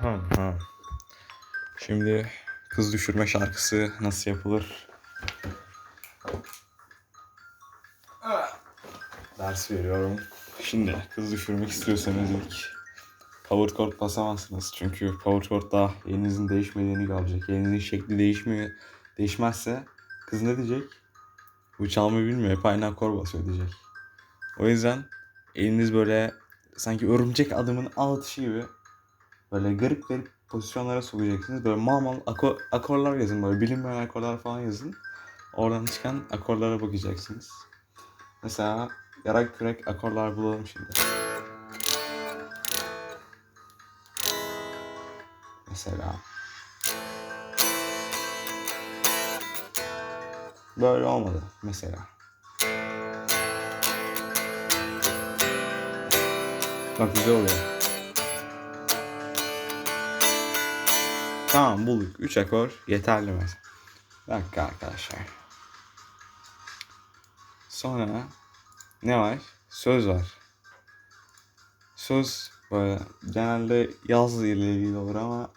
Ha, ha. Şimdi kız düşürme şarkısı nasıl yapılır? Ders veriyorum. Şimdi kız düşürmek istiyorsanız ilk power chord basamazsınız. Çünkü power chord'da elinizin değişmediğini görecek. Elinizin şekli değişmiyor. Değişmezse kız ne diyecek? Bu çalmayı bilmiyor. Hep aynı akor basıyor diyecek. O yüzden eliniz böyle sanki örümcek adımın altışı gibi böyle garip garip pozisyonlara sokacaksınız. Böyle mal mal ako- akorlar yazın böyle bilinmeyen akorlar falan yazın. Oradan çıkan akorlara bakacaksınız. Mesela yarak kürek akorlar bulalım şimdi. Mesela böyle olmadı mesela. Bak güzel oluyor. Tamam bulduk. 3 akor yeterli mesela. Bir dakika arkadaşlar. Sonra ne var? Söz var. Söz böyle genelde yaz ile ilgili olur ama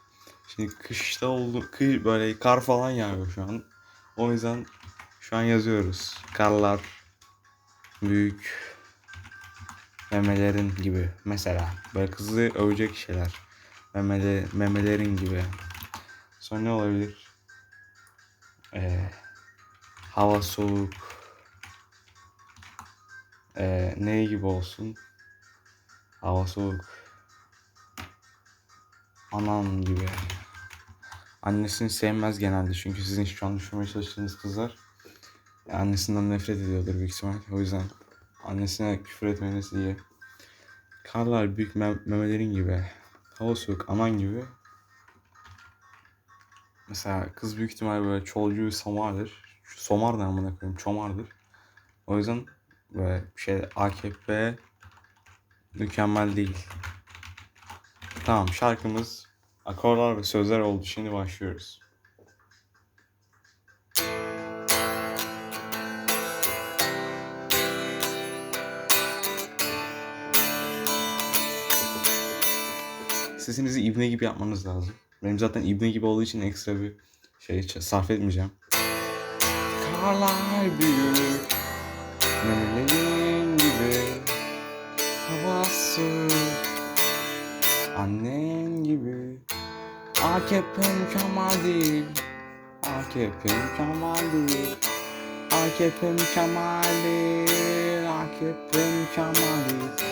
şimdi kışta oldu, kış böyle kar falan yağıyor şu an. O yüzden şu an yazıyoruz. Karlar büyük memelerin gibi mesela böyle kızı övecek şeyler. Memele, memelerin gibi. Sonra ne olabilir? Ee, hava soğuk. Ee, ne gibi olsun? Hava soğuk. Anan gibi. Annesini sevmez genelde çünkü sizin şu an düşürmeye çalıştığınız kızlar annesinden nefret ediyordur büyük ihtimal. O yüzden annesine küfür etmeniz iyi. Karlar büyük mem- memelerin gibi. Hava soğuk anan gibi. Mesela kız büyük ihtimal böyle çolcu somardır. Şu somar da amına koyayım çomardır. O yüzden böyle bir şey AKP mükemmel değil. Tamam şarkımız akorlar ve sözler oldu. Şimdi başlıyoruz. Sesinizi ibne gibi yapmanız lazım. Benim zaten ibne gibi olduğu için ekstra bir şey sarf etmeyeceğim. Karlar büyük, memelerin gibi, havası annen gibi. AKP mükemmel değil, AKP mükemmel değil, AKP mükemmel değil, AKP mükemmel değil.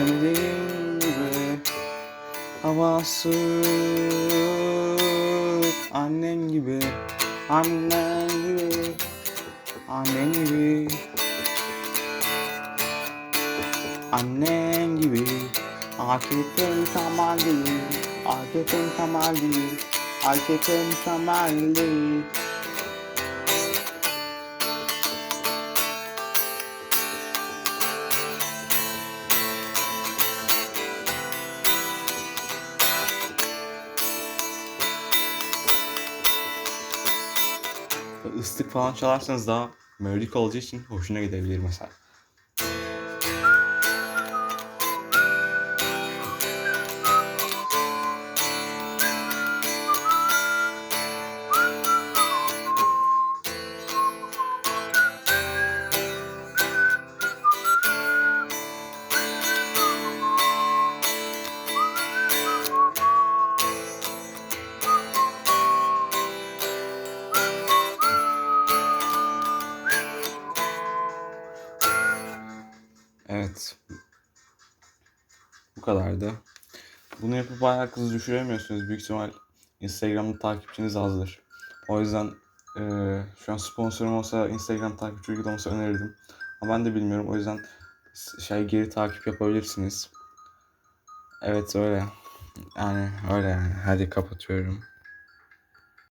Memelerin gibi Havası Annen gibi Annen gibi Annen gibi. Annen gibi AKP mükemmel değil AKP mükemmel değil ıslık falan çalarsanız daha melodik olacağı için hoşuna gidebilir mesela. Evet. Bu kadardı. Bunu yapıp bayağı kız düşüremiyorsunuz. Büyük ihtimal Instagram'da takipçiniz azdır. O yüzden eee, şu an sponsorum olsa Instagram takipçi uygulaması önerirdim. Ama ben de bilmiyorum. O yüzden şey geri takip yapabilirsiniz. Evet öyle. Yani öyle yani. Hadi kapatıyorum.